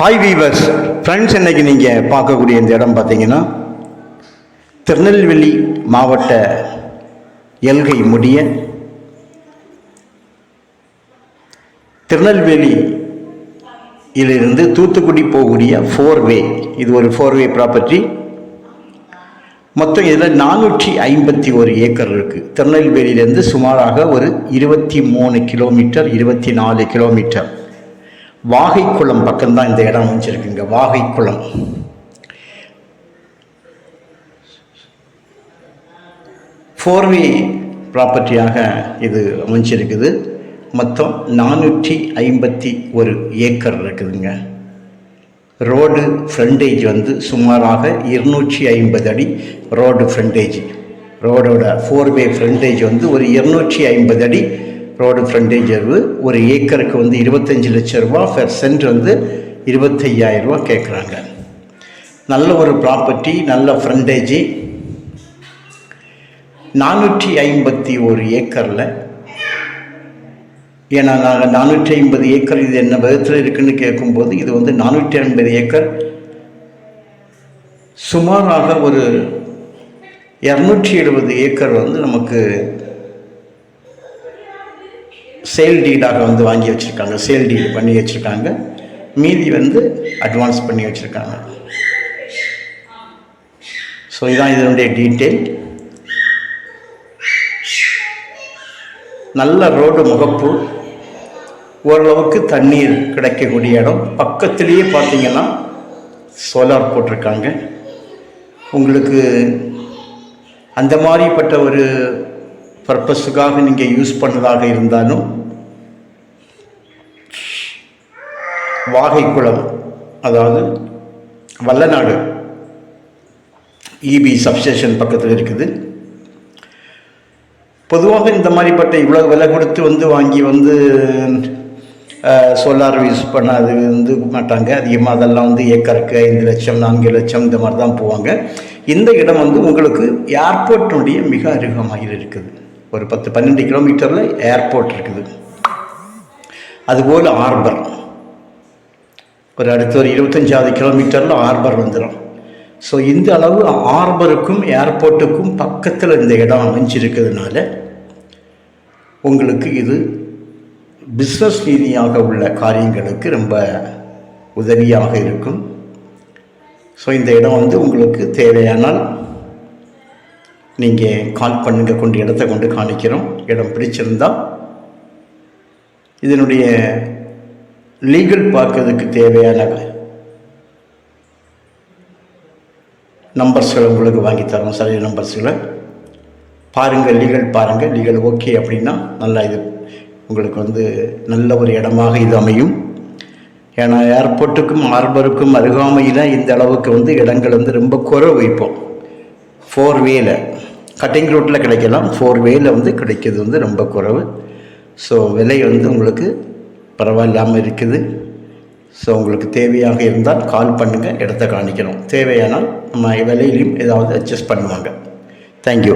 Hi viewers friends இன்னைக்கு நீங்கள் பார்க்கக்கூடிய இந்த இடம் பார்த்தீங்கன்னா திருநெல்வேலி மாவட்ட எல்கை முடிய திருநெல்வேலியிலிருந்து தூத்துக்குடி போகக்கூடிய ஃபோர் வே இது ஒரு ஃபோர் வே ப்ராப்பர்ட்டி மொத்தம் இதில் நானூற்றி ஐம்பத்தி ஒரு ஏக்கர் இருக்குது திருநெல்வேலியிலேருந்து சுமாராக ஒரு இருபத்தி மூணு கிலோமீட்டர் இருபத்தி நாலு கிலோமீட்டர். வாகைக்குளம் பக்கம்தான் இந்த இடம் அமைஞ்சிருக்குங்க வாகைக்குளம். ஃபோர்வே ப்ராப்பர்ட்டியாக இது அமைஞ்சிருக்குது. மொத்தம் நானூற்றி ஐம்பத்தி ஒரு ஏக்கர் இருக்குதுங்க. ரோடு ஃப்ரண்டேஜ் வந்து சுமாராக இருநூற்றி ஐம்பது அடி ரோடு ஃப்ரண்டேஜ் ரோடோட ஃபோர்வே ஃப்ரண்டேஜ் வந்து ஒரு இருநூற்றி ஐம்பது அடி ரோடு ஃப்ரண்டேஜ் ஒரு ஏக்கருக்கு வந்து இருபத்தஞ்சி லட்சம் ரூபா ஃபர் சென்ட் வந்து இருபத்தையாயிரம் ரூபா கேட்குறாங்க நல்ல ஒரு ப்ராப்பர்ட்டி நல்ல ஃப்ரண்டேஜி நானூற்றி ஐம்பத்தி ஒரு ஏக்கரில். ஏன்னா நாங்கள் நானூற்றி ஐம்பது ஏக்கர் இது என்ன விதத்தில் இருக்குன்னு கேட்கும்போது இது வந்து நானூற்றி ஐம்பது ஏக்கர். சுமாராக ஒரு இரநூற்றி எழுபது ஏக்கர் வந்து நமக்கு சேல் டீடாக வந்து வாங்கி வச்சுருக்காங்க. சேல் டீடு பண்ணி வச்சுருக்காங்க. மீதி வந்து அட்வான்ஸ் பண்ணி வச்சுருக்காங்க. ஸோ இதுதான் இதனுடைய டீட்டெயில் நல்ல ரோடு முகப்பு. ஓரளவுக்கு தண்ணீர் கிடைக்கக்கூடிய இடம். பக்கத்துலேயே பார்த்தீங்கன்னா சோலார் போட்டிருக்காங்க. உங்களுக்கு அந்த மாதிரிப்பட்ட ஒரு பர்பஸுக்காக நீங்கள் யூஸ் பண்ணதாக இருந்தாலும் வாகைக்குளம் அதாவது வல்லநாடு. இபி சப்ஸ்டேஷன் பக்கத்தில் இருக்குது. பொதுவாக இந்த மாதிரிப்பட்ட இவ்வளோ விலை கொடுத்து வந்து வாங்கி வந்து சோலார் யூஸ் பண்ண அது வந்து மாட்டாங்க. அதிகமாக அதெல்லாம் வந்து ஏக்கருக்கு ஐந்து லட்சம் நான்கு லட்சம் இந்த மாதிரி தான் போவாங்க. இந்த இடம் வந்து உங்களுக்கு ஏர்போர்ட்டுடைய மிக அருகமாக இருக்குது. ஒரு பத்து பன்னெண்டு கிலோமீட்டரில் ஏர்போர்ட் இருக்குது. அதுபோல் ஆர்பர் ஒரு அடுத்த ஒரு இருபத்தஞ்சாவது கிலோமீட்டரில் ஆர்பர் வந்துடும் ஸோ இந்த அளவு ஆர்பருக்கும் ஏர்போர்ட்டுக்கும் பக்கத்தில் இந்த இடம் அமைஞ்சிருக்கிறதுனால உங்களுக்கு இது பிஸ்னஸ் ரீதியாக உள்ள காரியங்களுக்கு ரொம்ப உதவியாக இருக்கும். ஸோ இந்த இடம் வந்து உங்களுக்கு தேவையானால் நீங்கள் கால் பண்ணுங்க கொண்டு இடத்த கொண்டு காணிக்கிறோம். இடம் பிடிச்சிருந்தால் இதனுடைய லீகல் பார்க்கறதுக்கு தேவையான நம்பர்ஸ்களை உங்களுக்கு வாங்கி தரோம் சரியான நம்பர்ஸ்களை பாருங்கள் லீகல் பாருங்கள் லீகல் ஓகே அப்படின்னா நல்லா இது உங்களுக்கு வந்து நல்ல ஒரு இடமாக இது அமையும். ஏன்னா ஏர்போர்ட்டுக்கும் ஹார்பருக்கும் அருகாமையில் இந்த அளவுக்கு வந்து இடங்கள் வந்து ரொம்ப குறை வைப்போம் ஃபோர் வேல கட்டிங் ரோட்டில் கிடைக்கலாம். ஃபோர் வேல வந்து கிடைக்கிறது வந்து ரொம்ப குறைவு. ஸோ விலை வந்து உங்களுக்கு பரவாயில்லாமல் இருக்குது. ஸோ உங்களுக்கு தேவையாக இருந்தால் கால் பண்ணுங்கள் இடத்த காணிக்கிறோம் தேவையானால் நம்ம விலையிலையும் ஏதாவது அட்ஜஸ்ட் பண்ணுவாங்க. தேங்க்யூ